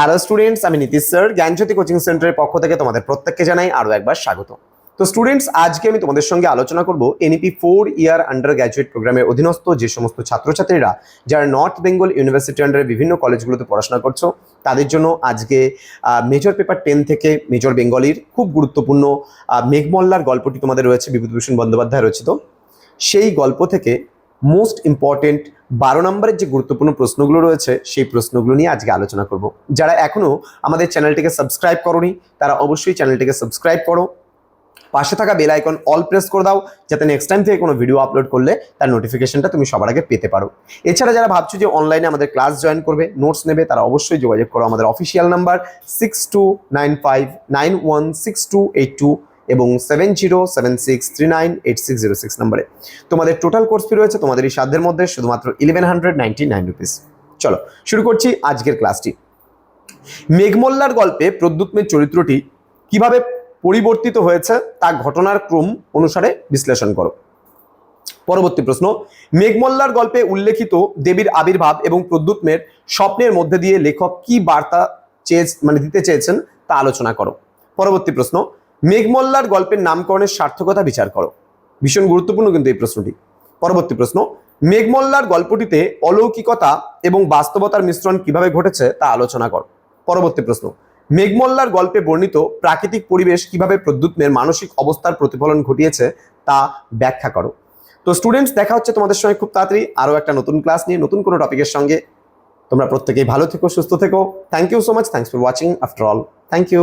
Hello students আমি Nitish sir জ্ঞানজ্যোতি coaching সেন্টারের পক্ষ থেকে তোমাদের প্রত্যেককে জানাই আরও একবার স্বাগত। তো স্টুডেন্টস আজকে আমি তোমাদের সঙ্গে আলোচনা করব NEP four year undergraduate প্রোগ্রামের অধীনস্থ যে সমস্ত ছাত্রছাত্রীরা যারা নর্থ বেঙ্গল ইউনিভার্সিটি আন্ডারে বিভিন্ন কলেজগুলোতে পড়াশোনা করছ, তাদের জন্য আজকে মেজর পেপার টেন থেকে মেজর বেঙ্গলির খুব গুরুত্বপূর্ণ মেঘমল্লার গল্পটি তোমাদের রয়েছে, বিভূতিভূষণ বন্দ্যোপাধ্যায় রচিত। সেই গল্প থেকে মোস্ট ইম্পর্টেন্ট বারো নম্বরের যে গুরুত্বপূর্ণ প্রশ্নগুলো রয়েছে, সেই প্রশ্নগুলো নিয়ে আজকে আলোচনা করব। যারা এখনও আমাদের চ্যানেলটিকে সাবস্ক্রাইব করনি, তারা অবশ্যই চ্যানেলটিকে সাবস্ক্রাইব করো। পাশে থাকা বেল আইকন অল প্রেস করে দাও, যাতে নেক্সট টাইম থেকে কোনো ভিডিও আপলোড করলে তার নোটিফিকেশনটা তুমি সবার আগে পেতে পারো। এছাড়া যারা ভাবছ যে অনলাইনে আমাদের ক্লাস জয়েন করবে নোটস নেবে, তারা অবশ্যই যোগাযোগ করো। আমাদের official number six two nine five nine one six two eight two এবং seven zero seven six three nine eight six zero six নাম্বারে। তোমাদের টোটাল কোর্স ফি রয়েছে তোমাদের এই সাধ্যের মধ্যে শুধুমাত্র eleven hundred ninety nine rupees চলো, শুরু করছি আজকের ক্লাসটি মেঘমল্লার গল্পে প্রদ্যুৎমের চরিত্রটি কীভাবে পরিবর্তিত হয়েছে তা ঘটনার ক্রম অনুসারে বিশ্লেষণ করো। পরবর্তী প্রশ্ন, মেঘমল্লার গল্পে উল্লেখিত দেবীর আবির্ভাব এবং প্রদ্যুৎমের স্বপ্নের মধ্যে দিয়ে লেখক কি বার্তা চেয়ে মানে দিতে চেয়েছেন তা আলোচনা করো। পরবর্তী প্রশ্ন মেঘমল্লার গল্পের নামকরণের সার্থকতা বিচার করো। ভীষণ গুরুত্বপূর্ণ কিন্তু এই প্রশ্নটি। পরবর্তী প্রশ্ন মেঘমল্লার গল্পটিতে অলৌকিকতা এবং বাস্তবতার মিশ্রণ কীভাবে ঘটেছে তা আলোচনা করো। পরবর্তী প্রশ্ন মেঘমল্লার গল্পে বর্ণিত প্রাকৃতিক পরিবেশ কীভাবে প্রদ্যুৎমের মানসিক অবস্থার প্রতিফলন ঘটিয়েছে তা ব্যাখ্যা করো। তো স্টুডেন্টস দেখা হচ্ছে তোমাদের সঙ্গে খুব তাড়াতাড়ি আরও একটা নতুন ক্লাস নিয়ে নতুন কোনো টপিকের সঙ্গে। তোমরা প্রত্যেকেই ভালো থেকো, সুস্থ থেকো। Thank you so much thanks for watching after all thank you